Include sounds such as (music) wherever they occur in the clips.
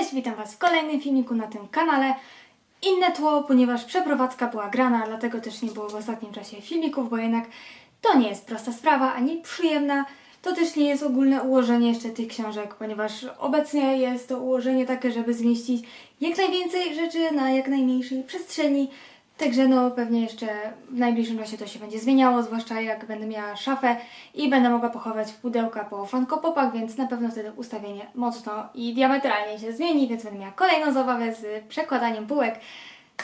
Cześć, witam Was w kolejnym filmiku na tym kanale. Inne tło, ponieważ przeprowadzka była grana, dlatego też nie było w ostatnim czasie filmików, bo jednak to nie jest prosta sprawa, ani przyjemna. To też nie jest ogólne ułożenie jeszcze tych książek, ponieważ obecnie jest to ułożenie takie, żeby zmieścić jak najwięcej rzeczy na jak najmniejszej przestrzeni. Także no pewnie jeszcze w najbliższym czasie to się będzie zmieniało, zwłaszcza jak będę miała szafę i będę mogła pochować w pudełka po fankopopach, więc na pewno wtedy ustawienie mocno i diametralnie się zmieni, więc będę miała kolejną zabawę z przekładaniem półek.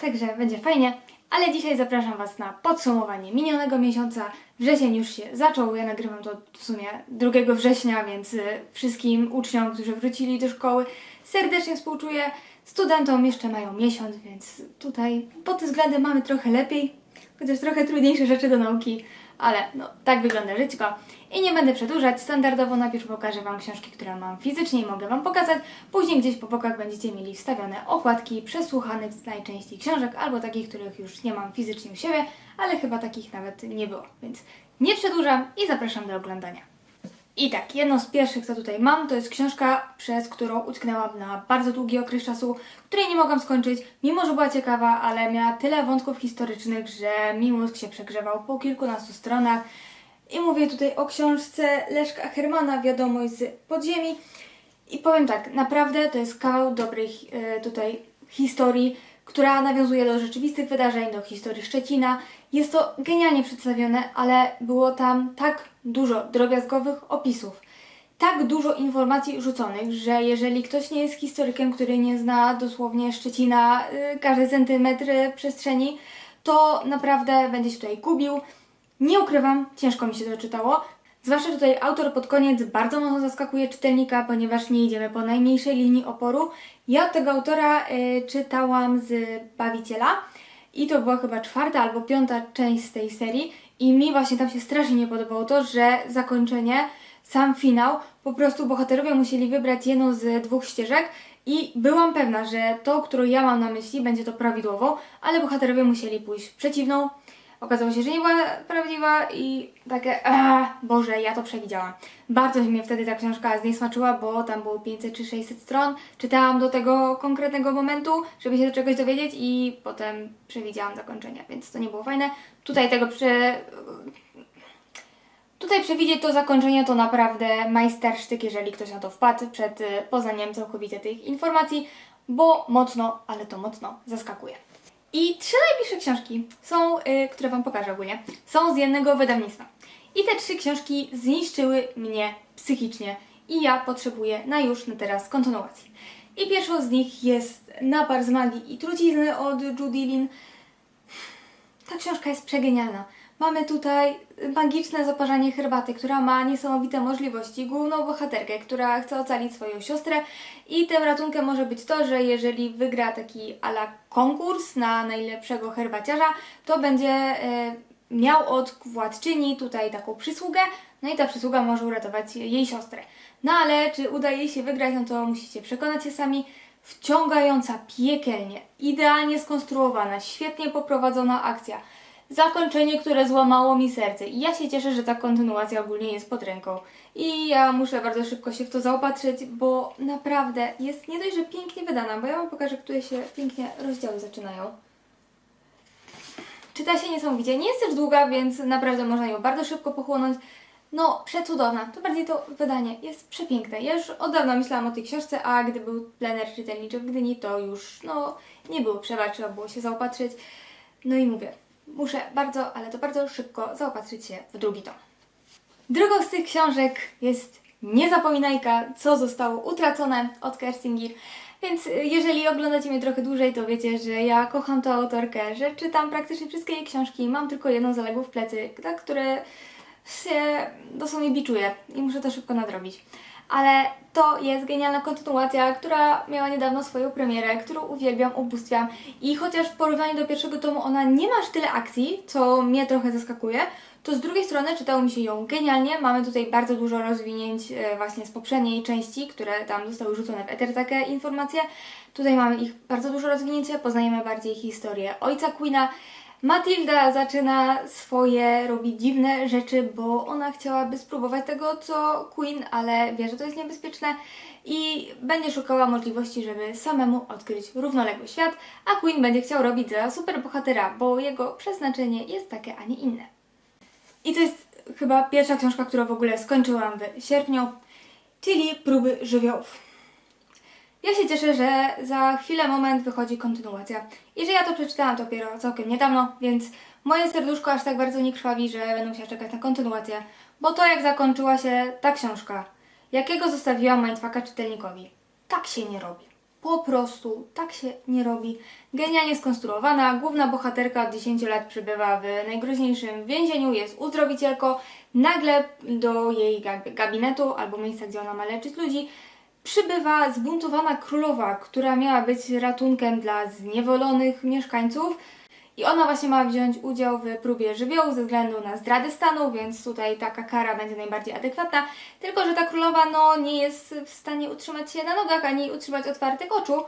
Także będzie fajnie. Ale dzisiaj zapraszam Was na podsumowanie minionego miesiąca. Wrzesień już się zaczął, ja nagrywam to w sumie 2 września, więc y, wszystkim uczniom, którzy wrócili do szkoły, serdecznie współczuję. Studentom jeszcze mają miesiąc, więc tutaj pod tym względem mamy trochę lepiej, chociaż trochę trudniejsze rzeczy do nauki, ale no tak wygląda żyćko. I nie będę przedłużać, standardowo najpierw pokażę Wam książki, które mam fizycznie i mogę Wam pokazać, później gdzieś po bokach będziecie mieli wstawione okładki przesłuchanych najczęściej książek, albo takich, których już nie mam fizycznie u siebie, ale chyba takich nawet nie było, więc nie przedłużam i zapraszam do oglądania. I tak, jedną z pierwszych, co tutaj mam, to jest książka, przez którą utknęłam na bardzo długi okres czasu, której nie mogłam skończyć, mimo że była ciekawa, ale miała tyle wątków historycznych, że mi mózg się przegrzewał po kilkunastu stronach. I mówię tutaj o książce Leszka Hermana, Wiadomość z podziemi. I powiem tak, naprawdę to jest kawał dobrej e, tutaj historii, która nawiązuje do rzeczywistych wydarzeń, do historii Szczecina. Jest to genialnie przedstawione, ale było tam tak dużo drobiazgowych opisów, tak dużo informacji rzuconych, że jeżeli ktoś nie jest historykiem, który nie zna dosłownie Szczecina, y, każdy centymetr przestrzeni, to naprawdę będzie się tutaj gubił. Nie ukrywam, ciężko mi się to czytało. Zwłaszcza tutaj autor pod koniec bardzo mocno zaskakuje czytelnika, ponieważ nie idziemy po najmniejszej linii oporu. Ja tego autora y, czytałam z Bawiciela i to była chyba czwarta albo piąta część z tej serii i mi właśnie tam się strasznie nie podobało to, że zakończenie, sam finał, po prostu bohaterowie musieli wybrać jedną z dwóch ścieżek i byłam pewna, że to, którą ja mam na myśli, będzie to prawidłową, ale bohaterowie musieli pójść w przeciwną. Okazało się, że nie była prawdziwa i takie, a Boże, ja to przewidziałam. Bardzo mnie wtedy ta książka zniesmaczyła, bo tam było 500 czy 600 stron. Czytałam do tego konkretnego momentu, żeby się do czegoś dowiedzieć i potem przewidziałam zakończenie, więc to nie było fajne. Tutaj tego prze... Tutaj przewidzieć to zakończenie to naprawdę majstersztyk, jeżeli ktoś na to wpadł przed poznaniem całkowicie tych informacji, bo mocno, ale to mocno zaskakuje. I trzy najbliższe książki są, y, które Wam pokażę ogólnie, są z jednego wydawnictwa. I te trzy książki zniszczyły mnie psychicznie i ja potrzebuję na już, na teraz kontynuacji. I pierwszą z nich jest Napar z magii i trucizny od Judy Lin. Ta książka jest przegenialna. Mamy tutaj magiczne zaparzanie herbaty, która ma niesamowite możliwości. Główną bohaterkę, która chce ocalić swoją siostrę i tym ratunkiem może być to, że jeżeli wygra taki ala konkurs na najlepszego herbaciarza, to będzie e, miał od władczyni tutaj taką przysługę, no i ta przysługa może uratować jej siostrę. No ale czy uda jej się wygrać, no to musicie przekonać się sami. Wciągająca piekielnie, idealnie skonstruowana, świetnie poprowadzona akcja. Zakończenie, które złamało mi serce. I ja się cieszę, że ta kontynuacja ogólnie jest pod ręką. I ja muszę bardzo szybko się w to zaopatrzyć, bo naprawdę jest nie dość, że pięknie wydana, bo ja Wam pokażę, które się pięknie rozdziały zaczynają. Czyta się niesamowicie. Nie jest też długa, więc naprawdę można ją bardzo szybko pochłonąć. No, przecudowna. To bardziej to wydanie jest przepiękne. Ja już od dawna myślałam o tej książce, a gdy był plener czytelniczy w Gdyni, to już, no, nie było przerwa, trzeba było się zaopatrzyć. No i mówię, muszę bardzo, ale to bardzo szybko zaopatrzyć się w drugi tom. Drugą z tych książek jest Niezapominajka, co zostało utracone od Kerstingir. Więc y, jeżeli oglądacie mnie trochę dłużej, to wiecie, że ja kocham tę autorkę, że czytam praktycznie wszystkie jej książki. Mam tylko jedną zaległą w plecy, za które się dosłownie biczuję i muszę to szybko nadrobić. Ale to jest genialna kontynuacja, która miała niedawno swoją premierę, którą uwielbiam, ubóstwiam i chociaż w porównaniu do pierwszego tomu ona nie ma aż tyle akcji, co mnie trochę zaskakuje, to z drugiej strony czytało mi się ją genialnie. Mamy tutaj bardzo dużo rozwinięć e, właśnie z poprzedniej części, które tam zostały rzucone w eter takie informacje. Tutaj mamy ich bardzo dużo rozwinięcia, poznajemy bardziej historię ojca Queena. Matilda zaczyna swoje robić dziwne rzeczy, bo ona chciałaby spróbować tego co Queen, ale wie, że to jest niebezpieczne i będzie szukała możliwości, żeby samemu odkryć równoległy świat, a Queen będzie chciał robić za superbohatera, bo jego przeznaczenie jest takie, a nie inne. I to jest chyba pierwsza książka, którą w ogóle skończyłam w sierpniu, czyli Próby żywiołów. Ja się cieszę, że za chwilę, moment wychodzi kontynuacja. I że ja to przeczytałam dopiero całkiem niedawno, więc moje serduszko aż tak bardzo nie krwawi, że będę musiała czekać na kontynuację. Bo to jak zakończyła się ta książka, jakiego zostawiłam mindfucka czytelnikowi, tak się nie robi. Po prostu tak się nie robi. Genialnie skonstruowana, główna bohaterka od 10 lat przebywa w najgroźniejszym więzieniu, jest uzdrowicielką. Nagle do jej gabinetu albo miejsca, gdzie ona ma leczyć ludzi, przybywa zbuntowana królowa, która miała być ratunkiem dla zniewolonych mieszkańców. I ona właśnie ma wziąć udział w próbie żywiołu ze względu na zdradę stanu, więc tutaj taka kara będzie najbardziej adekwatna. Tylko, że ta królowa no, nie jest w stanie utrzymać się na nogach ani utrzymać otwartych oczu.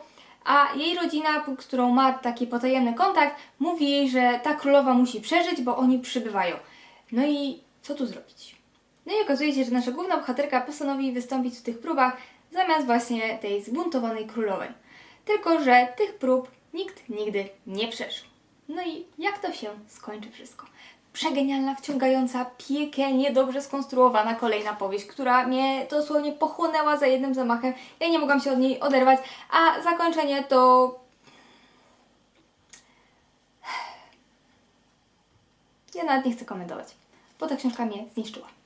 A jej rodzina, którą ma taki potajemny kontakt, mówi jej, że ta królowa musi przeżyć, bo oni przybywają. No i co tu zrobić? No i okazuje się, że nasza główna bohaterka postanowi wystąpić w tych próbach zamiast właśnie tej zbuntowanej królowej. Tylko, że tych prób nikt nigdy nie przeżył. No i jak to się skończy wszystko? Przegenialna, wciągająca, piekielnie dobrze skonstruowana kolejna powieść, która mnie dosłownie pochłonęła za jednym zamachem. Ja nie mogłam się od niej oderwać, a zakończenie to (sighs) Ja nawet nie chcę komentować, bo ta książka mnie zniszczyła.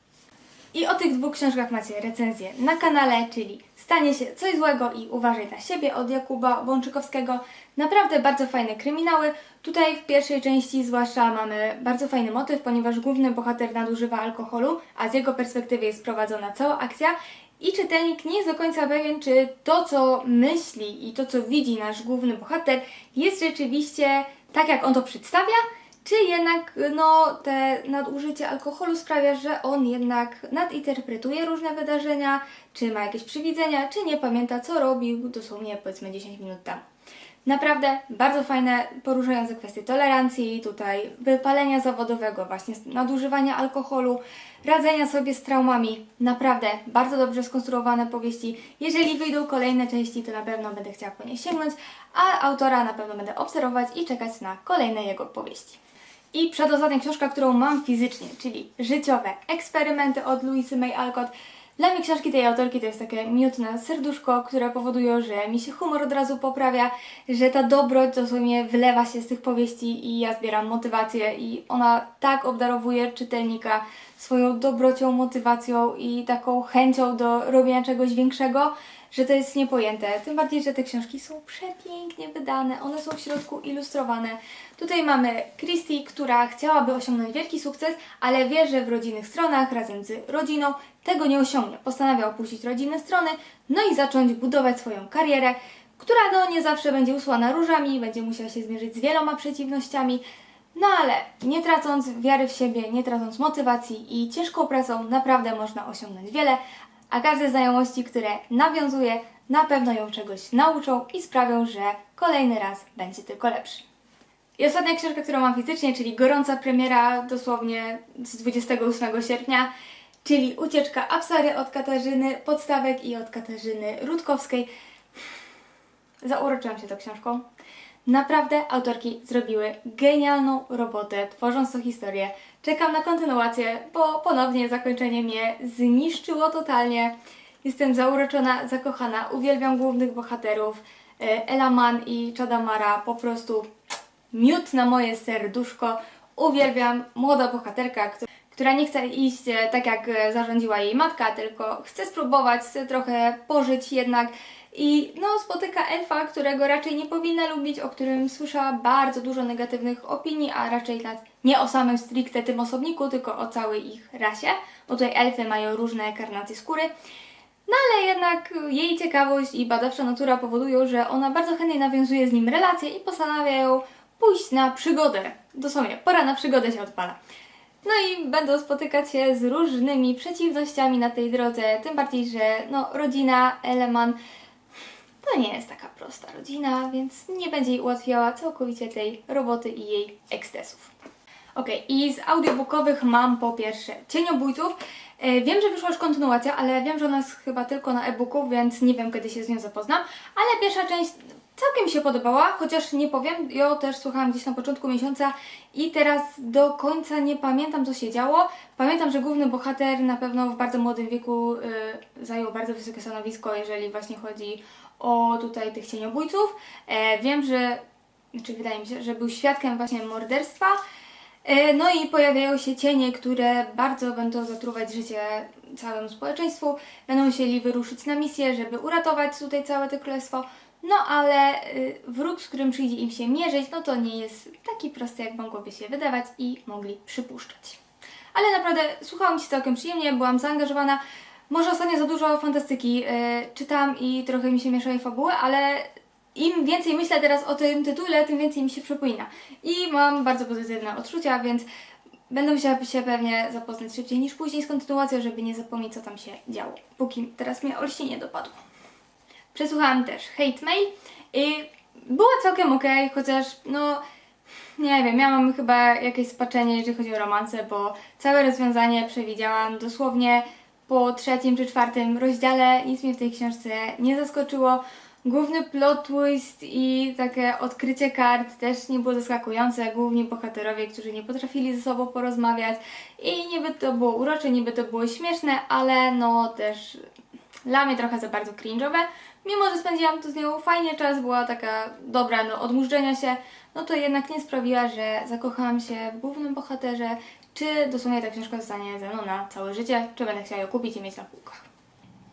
I o tych dwóch książkach macie recenzję na kanale, czyli Stanie się coś złego i uważaj na siebie od Jakuba Bączykowskiego. Naprawdę bardzo fajne kryminały. Tutaj w pierwszej części zwłaszcza mamy bardzo fajny motyw, ponieważ główny bohater nadużywa alkoholu, a z jego perspektywy jest prowadzona cała akcja. I czytelnik nie jest do końca pewien, czy to, co myśli i to, co widzi nasz główny bohater, jest rzeczywiście tak, jak on to przedstawia, czy jednak no, te nadużycie alkoholu sprawia, że on jednak nadinterpretuje różne wydarzenia, czy ma jakieś przywidzenia, czy nie pamięta, co robił dosłownie powiedzmy 10 minut temu. Naprawdę bardzo fajne, poruszające kwestie tolerancji, tutaj wypalenia zawodowego, właśnie nadużywania alkoholu, radzenia sobie z traumami. Naprawdę bardzo dobrze skonstruowane powieści. Jeżeli wyjdą kolejne części, to na pewno będę chciała po nie sięgnąć, a autora na pewno będę obserwować i czekać na kolejne jego powieści. I przedostatnia książka, którą mam fizycznie, czyli Życiowe eksperymenty od Louisy May Alcott. Dla mnie książki tej autorki to jest takie miótne serduszko, które powodują, że mi się humor od razu poprawia, że ta dobroć dosłownie wylewa się z tych powieści i ja zbieram motywację i ona tak obdarowuje czytelnika swoją dobrocią, motywacją i taką chęcią do robienia czegoś większego, że to jest niepojęte. Tym bardziej, że te książki są przepięknie wydane, one są w środku ilustrowane. Tutaj mamy Christie, która chciałaby osiągnąć wielki sukces, ale wie, że w rodzinnych stronach razem z rodziną tego nie osiągnie. Postanawia opuścić rodzinne strony, no i zacząć budować swoją karierę, która no nie zawsze będzie usłana różami, będzie musiała się zmierzyć z wieloma przeciwnościami, no ale nie tracąc wiary w siebie, nie tracąc motywacji i ciężką pracą naprawdę można osiągnąć wiele, a każde znajomości, które nawiązuje, na pewno ją czegoś nauczą i sprawią, że kolejny raz będzie tylko lepszy. I ostatnia książka, którą mam fizycznie, czyli gorąca premiera dosłownie z 28 sierpnia, czyli Ucieczka Apsary od Katarzyny Podstawek i od Katarzyny Rutkowskiej. Zauroczyłam się tą książką. Naprawdę autorki zrobiły genialną robotę, tworząc tą historię. Czekam na kontynuację, bo ponownie zakończenie mnie zniszczyło totalnie. Jestem zauroczona, zakochana, uwielbiam głównych bohaterów. E, Ela Mann i Chadamara, po prostu miód na moje serduszko. Uwielbiam młoda bohaterka, któ- która nie chce iść e, tak jak e, zarządziła jej matka, tylko chce spróbować, chce trochę pożyć jednak i no, spotyka elfa, którego raczej nie powinna lubić, o którym słyszała bardzo dużo negatywnych opinii, a raczej nad, nie o samym stricte tym osobniku, tylko o całej ich rasie, bo tutaj elfy mają różne karnacje skóry. No ale jednak jej ciekawość i badawcza natura powodują, że ona bardzo chętnie nawiązuje z nim relacje i postanawiają pójść na przygodę. Dosłownie, pora na przygodę się odpala. No i będą spotykać się z różnymi przeciwnościami na tej drodze, tym bardziej, że no, rodzina Eleman to nie jest taka prosta rodzina, więc nie będzie jej ułatwiała całkowicie tej roboty i jej ekscesów. Ok, i z audiobookowych mam po pierwsze Cieniobójców. E, Wiem, że wyszła już kontynuacja, ale wiem, że ona jest chyba tylko na e-booku, więc nie wiem, kiedy się z nią zapoznam. Ale pierwsza część całkiem mi się podobała, chociaż nie powiem, ją też słuchałam gdzieś na początku miesiąca i teraz do końca nie pamiętam, co się działo. Pamiętam, że główny bohater na pewno w bardzo młodym wieku y, zajął bardzo wysokie stanowisko, jeżeli właśnie chodzi o tutaj tych cieniobójców. E, wiem, że, znaczy wydaje mi się, że był świadkiem właśnie morderstwa. E, No i pojawiają się cienie, które bardzo będą zatruwać życie całemu społeczeństwu. Będą musieli wyruszyć na misję, żeby uratować tutaj całe to królestwo. No ale y, wróg, z którym przyjdzie im się mierzyć, no to nie jest taki prosty, jak mogłoby się wydawać i mogli przypuszczać. Ale naprawdę słuchałam Ci całkiem przyjemnie, byłam zaangażowana. Może ostatnio za dużo fantastyki y, czytam i trochę mi się mieszają fabuły, ale im więcej myślę teraz o tym tytule, tym więcej mi się przypomina. I mam bardzo pozytywne odczucia, więc będę musiała się pewnie zapoznać szybciej niż później z kontynuacją, żeby nie zapomnieć, co tam się działo. Póki teraz mnie olśnienie dopadło. Przesłuchałam też Hate Mail i była całkiem ok, chociaż no nie wiem, miałam chyba jakieś spaczenie, jeżeli chodzi o romanse, bo całe rozwiązanie przewidziałam dosłownie po trzecim czy czwartym rozdziale. Nic mnie w tej książce nie zaskoczyło. Główny plot twist i takie odkrycie kart też nie było zaskakujące. Główni bohaterowie, którzy nie potrafili ze sobą porozmawiać i niby to było urocze, niby to było śmieszne, ale no też dla mnie trochę za bardzo cringe'owe. Mimo, że spędziłam tu z nią fajnie czas, była taka dobra no, odmurzenia się, no to jednak nie sprawiła, że zakochałam się w głównym bohaterze, czy dosłownie ta książka zostanie ze mną na całe życie, czy będę chciała ją kupić i mieć na półkach.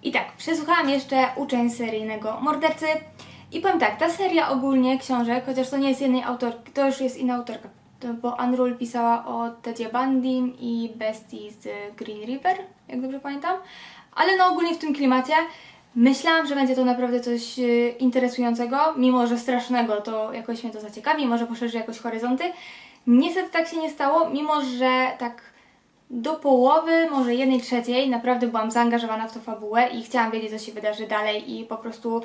I tak, przesłuchałam jeszcze uczeń seryjnego mordercy. I powiem tak, ta seria ogólnie książek, chociaż to nie jest jednej autorki, to już jest inna autorka, to, bo Anne Rule pisała o Tedzie Bundim i Bestii z Green River, jak dobrze pamiętam, ale no ogólnie w tym klimacie myślałam, że będzie to naprawdę coś y, interesującego, mimo że strasznego, to jakoś mnie to zaciekawi, może poszerzy jakoś horyzonty. Niestety tak się nie stało, mimo że tak do połowy, może jednej trzeciej, naprawdę byłam zaangażowana w tą fabułę i chciałam wiedzieć, co się wydarzy dalej i po prostu,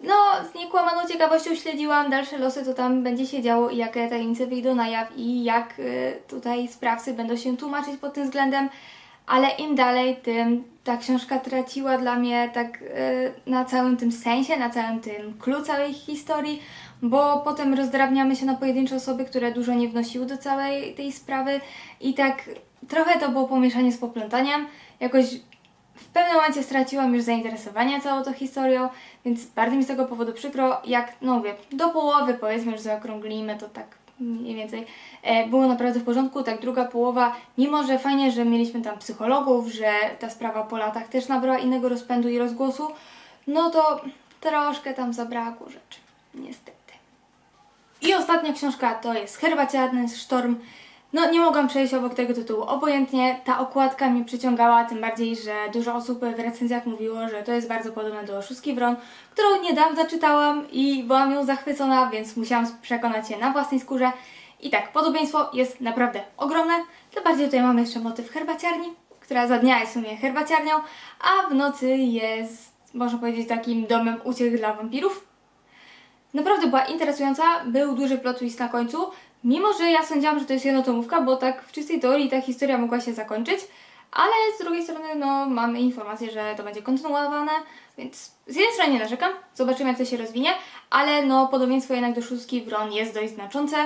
no, z niekłamaną ciekawością śledziłam dalsze losy, co tam będzie się działo i jakie tajemnice wyjdą na jaw i jak y, tutaj sprawcy będą się tłumaczyć pod tym względem, ale im dalej, tym ta książka traciła dla mnie tak y, na całym tym sensie, na całym tym clue całej historii, bo potem rozdrabniamy się na pojedyncze osoby, które dużo nie wnosiły do całej tej sprawy i tak trochę to było pomieszanie z poplątaniem. Jakoś w pewnym momencie straciłam już zainteresowanie całą tą historią, więc bardzo mi z tego powodu przykro. Jak, no mówię, do połowy powiedzmy, że zaokrąglimy to tak mniej więcej, e, było naprawdę w porządku. Tak druga połowa, mimo że fajnie, że mieliśmy tam psychologów, że ta sprawa po latach też nabrała innego rozpędu i rozgłosu, no to troszkę tam zabrakło rzeczy, niestety. I ostatnia książka to jest Herbaciarny Sztorm. No nie mogłam przejść obok tego tytułu obojętnie. Ta okładka mnie przyciągała, tym bardziej, że dużo osób w recenzjach mówiło, że to jest bardzo podobne do Szóstki Wron, którą niedawno czytałam i byłam nią zachwycona, więc musiałam przekonać się na własnej skórze. I tak, podobieństwo jest naprawdę ogromne. Tym bardziej tutaj mamy jeszcze motyw herbaciarni, która za dnia jest w sumie herbaciarnią, a w nocy jest, można powiedzieć, takim domem uciech dla wampirów. Naprawdę była interesująca, był duży plot twist na końcu, mimo że ja sądziłam, że to jest jednotomówka, bo tak w czystej teorii ta historia mogła się zakończyć, ale z drugiej strony no, mamy informację, że to będzie kontynuowane, więc z jednej strony nie narzekam, zobaczymy jak to się rozwinie, ale no podobieństwo jednak do szóstki Wron jest dość znaczące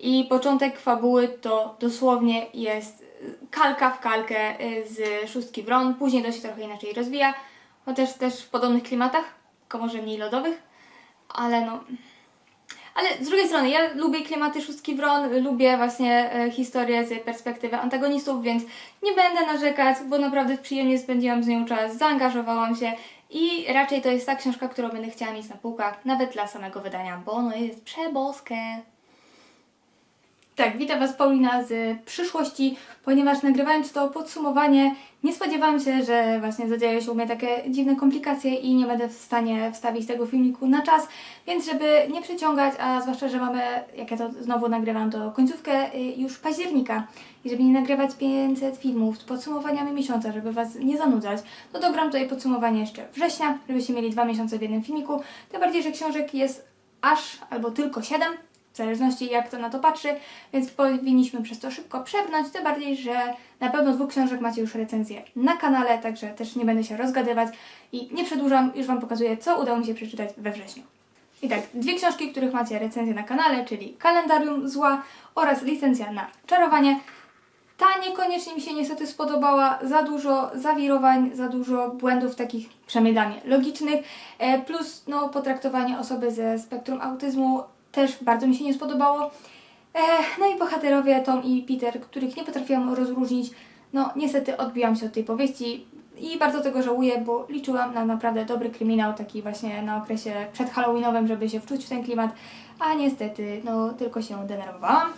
i początek fabuły to dosłownie jest y, kalka w kalkę y, z szóstki Wron, później to się trochę inaczej rozwija, chociaż też w podobnych klimatach, tylko może mniej lodowych, ale no... Ale z drugiej strony, ja lubię klimaty szóstki Wron, lubię właśnie e, historię z perspektywy antagonistów, więc nie będę narzekać, bo naprawdę przyjemnie spędziłam z nią czas, zaangażowałam się i raczej to jest ta książka, którą będę chciała mieć na półkach, nawet dla samego wydania, bo ono jest przeboskie. Tak, witam Was Paulina z przyszłości, ponieważ nagrywając to podsumowanie nie spodziewałam się, że właśnie zadzieją się u mnie takie dziwne komplikacje i nie będę w stanie wstawić tego filmiku na czas, więc żeby nie przeciągać, a zwłaszcza, że mamy, jak ja to znowu nagrywam, to końcówkę y, już października. I żeby nie nagrywać 500 filmów z podsumowaniami miesiąca, żeby Was nie zanudzać, no to gram tutaj podsumowanie jeszcze września, żebyście mieli dwa miesiące w jednym filmiku, tym bardziej, że książek jest aż albo tylko 7, w zależności jak to na to patrzy, więc powinniśmy przez to szybko przepnąć, tym bardziej, że na pewno dwóch książek macie już recenzję na kanale, także też nie będę się rozgadywać i nie przedłużam, już Wam pokazuję, co udało mi się przeczytać we wrześniu. I tak, dwie książki, których macie recenzję na kanale, czyli Kalendarium Zła oraz Licencja na Czarowanie. Ta niekoniecznie mi się niestety spodobała. Za dużo zawirowań, za dużo błędów takich, przynajmniej dla mnie, logicznych. E, plus no, potraktowanie osoby ze spektrum autyzmu też bardzo mi się nie spodobało. No i bohaterowie Tom i Peter, których nie potrafiłam rozróżnić. No niestety odbiłam się od tej powieści i bardzo tego żałuję, bo liczyłam na naprawdę dobry kryminał, taki właśnie na okresie przedhalloweenowym, żeby się wczuć w ten klimat, a niestety no tylko się denerwowałam.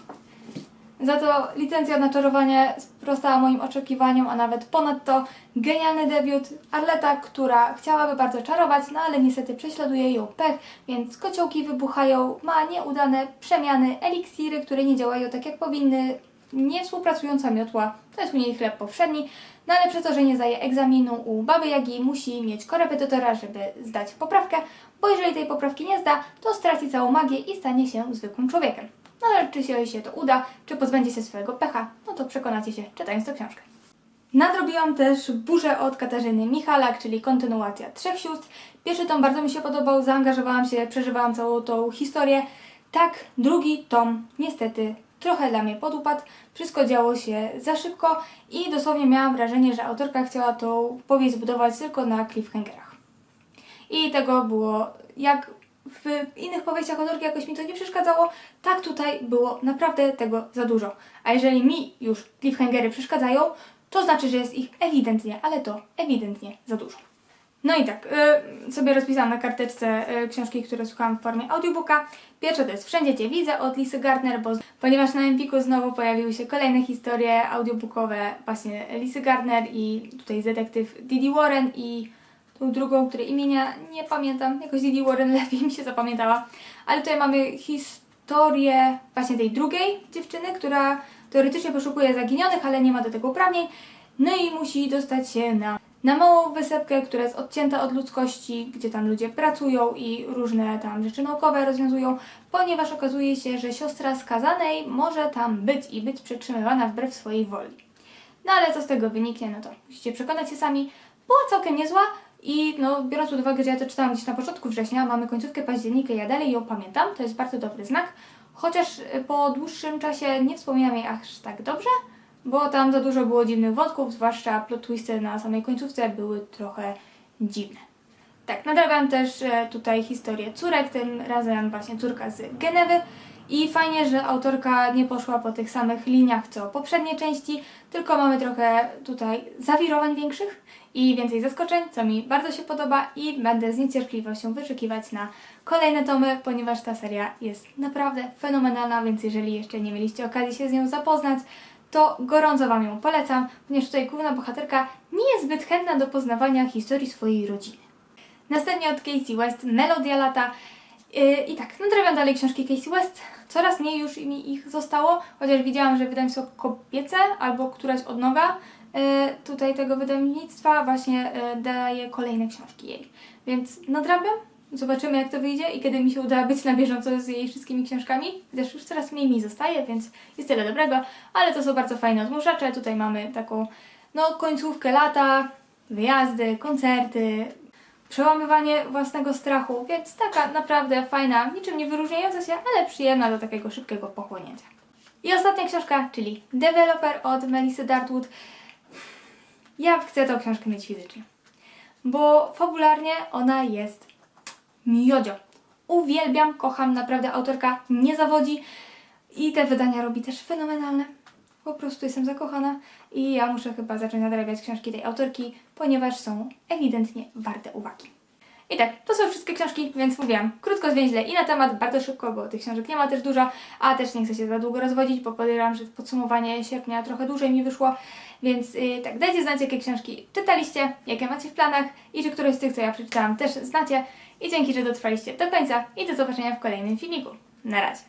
Za to licencja na czarowanie sprostała moim oczekiwaniom, a nawet ponadto genialny debiut Arleta, która chciałaby bardzo czarować, no ale niestety prześladuje ją pech, więc kociołki wybuchają, ma nieudane przemiany, eliksiry, które nie działają tak jak powinny, niewspółpracująca miotła, to jest u niej chleb powszedni, no ale przez to, że nie zdaje egzaminu u Baby Jagi, musi mieć korepetytora, żeby zdać poprawkę, bo jeżeli tej poprawki nie zda, to straci całą magię i stanie się zwykłym człowiekiem. No ale czy się, to uda, czy pozbędzie się swojego pecha, no to przekonacie się czytając tę książkę. Nadrobiłam też Burzę od Katarzyny Michalak, czyli kontynuacja Trzech Sióstr. Pierwszy tom bardzo mi się podobał, zaangażowałam się, przeżywałam całą tą historię. Tak, drugi tom niestety trochę dla mnie podupadł. Wszystko działo się za szybko i dosłownie miałam wrażenie, że autorka chciała tą powieść zbudować tylko na cliffhangerach. I tego było jak w innych powieściach autorki jakoś mi to nie przeszkadzało, tak tutaj było naprawdę tego za dużo. A jeżeli mi już cliffhangery przeszkadzają, to znaczy, że jest ich ewidentnie, ale to ewidentnie za dużo. No i tak, y, sobie rozpisałam na karteczce y, książki, które słuchałam w formie audiobooka. Pierwsza to jest Wszędzie Cię widzę od Lisy Gardner, bo ponieważ na Empiku znowu pojawiły się kolejne historie audiobookowe właśnie Lisy Gardner i tutaj detektyw Didi Warren i tą drugą, której imienia nie pamiętam, jakoś Didi Warren lepiej mi się zapamiętała. Ale tutaj mamy historię właśnie tej drugiej dziewczyny, która teoretycznie poszukuje zaginionych, ale nie ma do tego uprawnień. No i musi dostać się na, na małą wysepkę, która jest odcięta od ludzkości, gdzie tam ludzie pracują i różne tam rzeczy naukowe rozwiązują, ponieważ okazuje się, że siostra skazanej może tam być i być przetrzymywana wbrew swojej woli. No ale co z tego wyniknie, no to musicie przekonać się sami. Była całkiem niezła i no, biorąc pod uwagę, że ja to czytałam gdzieś na początku września, mamy końcówkę października ja dalej ją pamiętam, to jest bardzo dobry znak. Chociaż y, po dłuższym czasie nie wspominam jej aż tak dobrze, bo tam za dużo było dziwnych wątków, zwłaszcza plot twisty na samej końcówce były trochę dziwne. Tak, nadrabiam też e, tutaj historię córek, tym razem właśnie córka z Genewy. I fajnie, że autorka nie poszła po tych samych liniach co poprzednie części, tylko mamy trochę tutaj zawirowań większych i więcej zaskoczeń, co mi bardzo się podoba i będę z niecierpliwością wyczekiwać na kolejne tomy, ponieważ ta seria jest naprawdę fenomenalna, więc jeżeli jeszcze nie mieliście okazji się z nią zapoznać, to gorąco Wam ją polecam, ponieważ tutaj główna bohaterka nie jest zbyt chętna do poznawania historii swojej rodziny. Następnie od Casey West Melodia lata. Yy, I tak, nadrabiam dalej książki Casey West. Coraz mniej już mi ich zostało, chociaż widziałam, że wydawnictwo kobiece albo któraś odnoga yy, tutaj tego wydawnictwa właśnie yy, daje kolejne książki jej. Więc nadrabiam, zobaczymy jak to wyjdzie i kiedy mi się uda być na bieżąco z jej wszystkimi książkami. Chociaż już coraz mniej mi zostaje, więc jest tyle dobrego, ale to są bardzo fajne odmurzacze. Tutaj mamy taką no, końcówkę lata, wyjazdy, koncerty, przełamywanie własnego strachu, więc taka naprawdę fajna, niczym nie wyróżniająca się, ale przyjemna do takiego szybkiego pochłonięcia. I ostatnia książka, czyli Developer od Melissy Dartwood. Ja chcę tą książkę mieć fizycznie, bo fabularnie ona jest miodzio. Uwielbiam, kocham, naprawdę autorka nie zawodzi i te wydania robi też fenomenalne. Po prostu jestem zakochana i ja muszę chyba zacząć nadrabiać książki tej autorki, ponieważ są ewidentnie warte uwagi. I tak, to są wszystkie książki, więc mówiłam krótko, zwięźle i na temat, bardzo szybko, bo tych książek nie ma też dużo, a też nie chcę się za długo rozwodzić, bo podejrzewam, że podsumowanie sierpnia trochę dłużej mi wyszło, więc yy, tak, dajcie znać, jakie książki czytaliście, jakie macie w planach i czy któreś z tych, co ja przeczytałam, też znacie. I dzięki, że dotrwaliście do końca i do zobaczenia w kolejnym filmiku. Na razie.